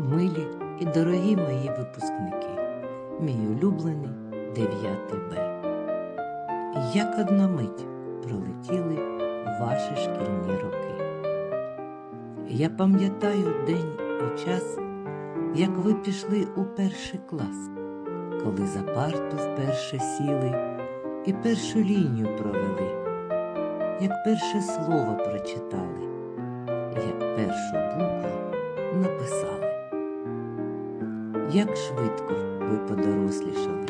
Милі і дорогі мої випускники, мій улюблений 9 Б. Як одна мить пролетіли ваші шкільні роки. Я пам'ятаю день і час, як ви пішли у перший клас, коли за парту вперше сіли і першу лінію провели, як перше слово прочитали, як першу букву Як швидко ви подорослішали.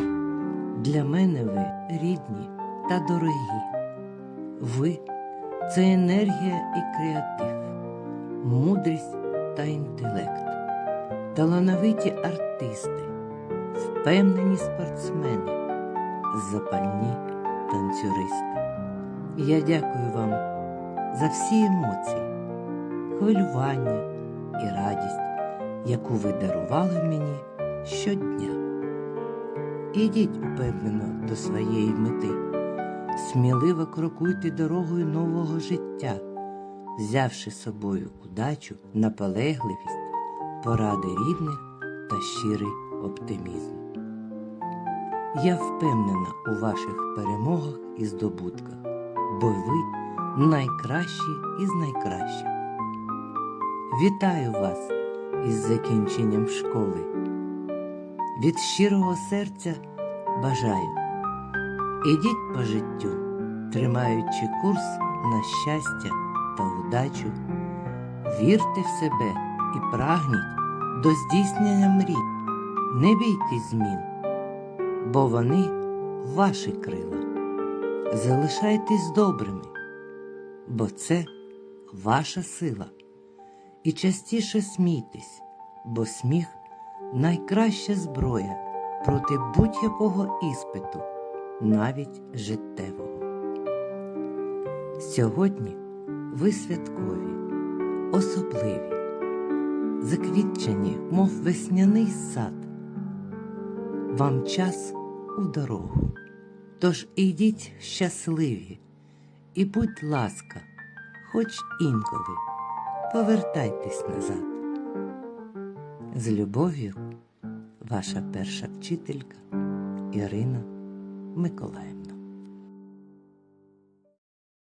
Для мене ви рідні та дорогі. Ви це енергія і креатив, мудрість та інтелект, талановиті артисти, впевнені спортсмени, запальні танцюристи. Я дякую вам за всі емоції, хвилювання яку ви дарували мені щодня. Ідіть упевнено до своєї мети, сміливо крокуйте дорогою нового життя, взявши з собою удачу, наполегливість, поради рідних та щирий оптимізм. Я впевнена у ваших перемогах і здобутках, бо ви найкращі із найкращих. Вітаю вас із закінченням школи. Від щирого серця бажаю. Ідіть по життю, тримаючи курс на щастя та удачу, вірте в себе і прагніть до здійснення мрій. Не бійтесь змін, бо вони ваші крила. Залишайтесь добрими, бо це ваша сила. І частіше смійтесь, бо сміх найкраща зброя проти будь-якого іспиту, навіть життєвого. Сьогодні ви святкові, особливі, заквітчені, мов весняний сад. Вам час у дорогу. Тож ідіть щасливі і будь ласка, хоч інколи повертайтесь назад. З любов'ю, ваша перша вчителька Ірина Миколаївна.